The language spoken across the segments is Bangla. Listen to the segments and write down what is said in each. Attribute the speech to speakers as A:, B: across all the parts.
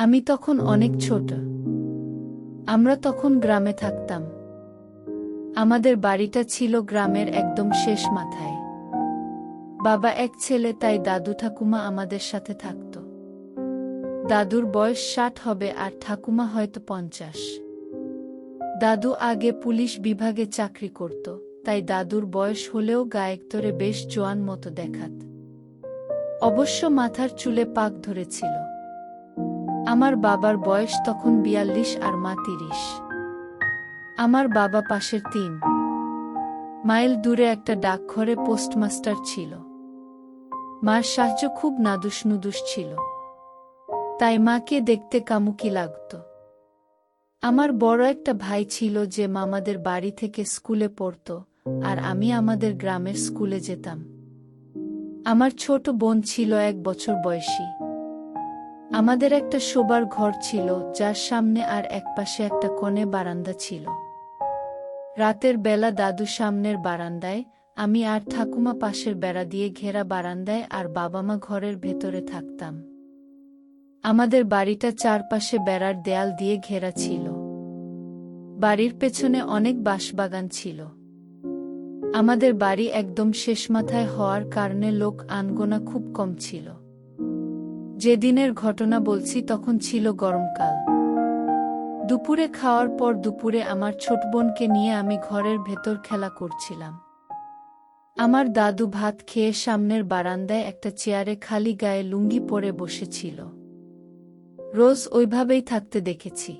A: আমি তখন অনেক ছোট। আমরা তখন গ্রামে থাকতাম। আমাদের বাড়িটা ছিল গ্রামের একদম শেষ মাথায়। বাবা এক ছেলে, তাই দাদু ঠাকুমা আমাদের সাথে থাকত। দাদুর বয়স ষাট হবে আর ঠাকুমা হয়তো পঞ্চাশ। দাদু আগে পুলিশ বিভাগে চাকরি করত, তাই দাদুর বয়স হলেও গায়েকতরে বেশ জোয়ান মতো দেখাত। অবশ্য মাথার চুলে পাক ধরেছিল। আমার বাবার বয়স তখন বিয়াল্লিশ আর মা তিরিশ। আমার বাবা পাশের তিন। মাইল দূরে একটা ডাকঘরে পোস্টমাস্টার ছিল। মার সাহায্য খুব নাদুস নুদুস ছিল। তাই মাকে দেখতে কামুকি লাগত। আমার বড় একটা ভাই ছিল যে মামাদের বাড়ি থেকে স্কুলে পড়ত আর আমি আমাদের গ্রামের স্কুলে যেতাম। আমার ছোট বোন ছিল এক বছর বয়সী। আমাদের একটা শোবার ঘর ছিল, যার সামনে আর একপাশে একটা কোণে বারান্দা ছিল। রাতের বেলা দাদু সামনের বারান্দায়, আমি আর ঠাকুমা পাশের বেড়া দিয়ে ঘেরা বারান্দায় আর বাবা মা ঘরের ভেতরে থাকতাম। আমাদের বাড়িটা চারপাশে বেড়ার দেয়াল দিয়ে ঘেরা ছিল। বাড়ির পেছনে অনেক বাঁশবাগান ছিল। আমাদের বাড়ি একদম শেষ মাথায় হওয়ার কারণে লোক আনগোনা খুব কম ছিল। যেদিনের ঘটনা বলছি তখন ছিল গরমকাল। দুপুরে খাওয়ার পর দুপুরে আমার ছোট বোনকে নিয়ে আমি ঘরের ভেতর খেলা করছিলাম। আমার দাদু ভাত খেয়ে সামনের বারান্দায় একটা চেয়ারে খালি গায়ে লুঙ্গি পরে বসেছিল। রোজ ওইভাবেই থাকতে দেখেছি।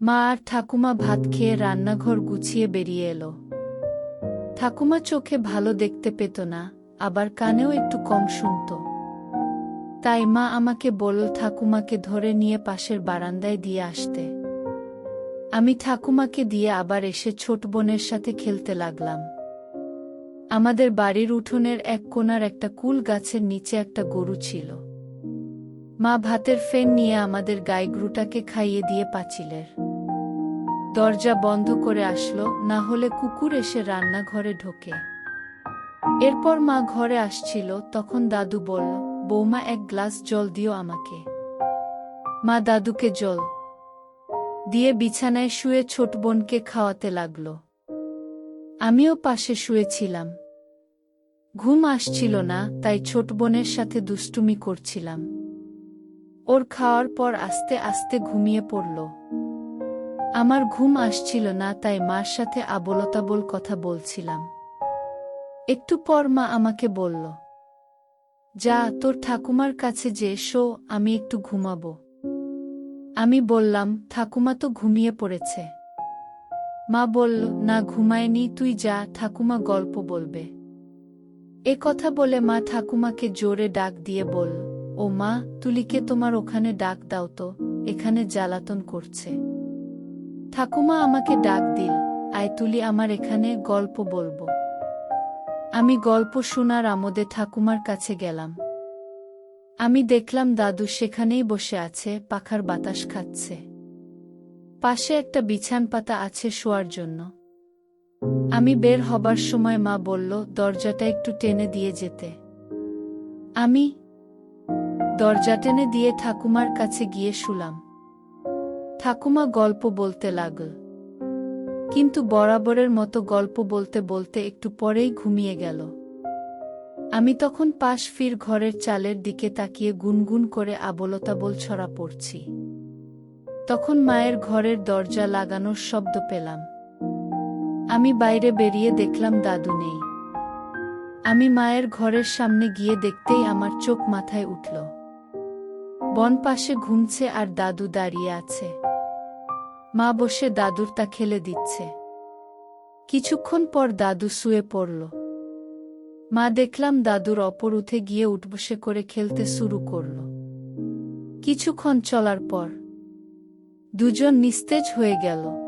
A: মা আর ঠাকুমা ভাত খেয়ে রান্নাঘর গুছিয়ে বেরিয়ে এলো। ঠাকুমা চোখে ভালো দেখতে পেত না, আবার কানেও একটু কম শুনত। তাই মা আমাকে বলল, ঠাকুমাকে ধরে নিয়ে পাশের বারান্দায় দিয়ে আসতে। আমি ঠাকুমাকে দিয়ে আবার এসে ছোট বোনের সাথে খেলতে লাগলাম। আমাদের বাড়ির উঠোনের এক কোণার একটা কুল গাছের নিচে একটা গরু ছিল। মা ভাতের ফেন নিয়ে আমাদের গাইগ্রুটাকে খাইয়ে দিয়ে পাচিলের। দরজা বন্ধ করে আসলো, না হলে কুকুর এসে রান্নাঘরে ঢোকে। এরপর মা ঘরে আসছিল, তখন দাদু বলল বৌমা এক গ্লাস জল দিও আমাকে। মা দাদুকে জল দিয়ে বিছানায় শুয়ে ছোট বোনকে খাওয়াতে লাগল। আমিও পাশে শুয়েছিলাম। ঘুম আসছিল না, তাই ছোট বোনের সাথে দুষ্টুমি করছিলাম। ওর খাওয়ার পর আস্তে আস্তে ঘুমিয়ে পড়ল। আমার ঘুম আসছিল না, তাই মার সাথে আবলতাবল কথা বলছিলাম। একটু পর মা আমাকে বলল যা তোর ঠাকুমার কাছে যে, শো, আমি একটু ঘুমাবো। আমি বললাম, ঠাকুমা তো ঘুমিয়ে পড়েছে। মা বলল, না, ঘুমায়নি, তুই যা, ঠাকুমা গল্প বলবে। এ কথা বলে মা ঠাকুমাকে জোরে ডাক দিয়ে বলল, ও মা, তুলিকে তোমার ওখানে ডাক দাও তো, এখানে জ্বালাতন করছে। ঠাকুমা আমাকে ডাক দিল, আয় তুলি, আমার এখানে গল্প বলব। আমি গল্প শোনার আমোদে ঠাকুমার কাছে গেলাম। আমি দেখলাম দাদু সেখানেই বসে আছে, পাখার বাতাস খাচ্ছে। পাশে একটা বিছান পাতা আছে শোয়ার জন্য। আমি বের হবার সময় মা বলল, দরজাটা একটু টেনে দিয়ে যেতে। আমি দরজা টেনে দিয়ে ঠাকুমার কাছে গিয়ে শুলাম। ঠাকুমা গল্প বলতে লাগল কিন্তু বরাবরের মতো গল্প বলতে বলতে একটু পরেই ঘুমিয়ে গেল। আমি তখন পাশ ফির ঘরের চালের দিকে তাকিয়ে গুনগুন করে আবলতাবল ছড়া পড়ছি। তখন মায়ের ঘরের দরজা লাগানোর শব্দ পেলাম। আমি বাইরে বেরিয়ে দেখলাম দাদু নেই। আমি মায়ের ঘরের সামনে গিয়ে দেখতেই আমার চোখ মাথায় উঠল। বন পাশে ঘুমছে আর দাদু দাঁড়িয়ে আছে। মা বসে দাদুর তা খেলে দিচ্ছে। কিছুক্ষণ পর দাদু শুয়ে পড়ল। মা দেখলাম দাদুর অপর উঠে গিয়ে উঠবসে করে খেলতে শুরু করল। কিছুক্ষণ চলার পর দুজন নিস্তেজ হয়ে গেল।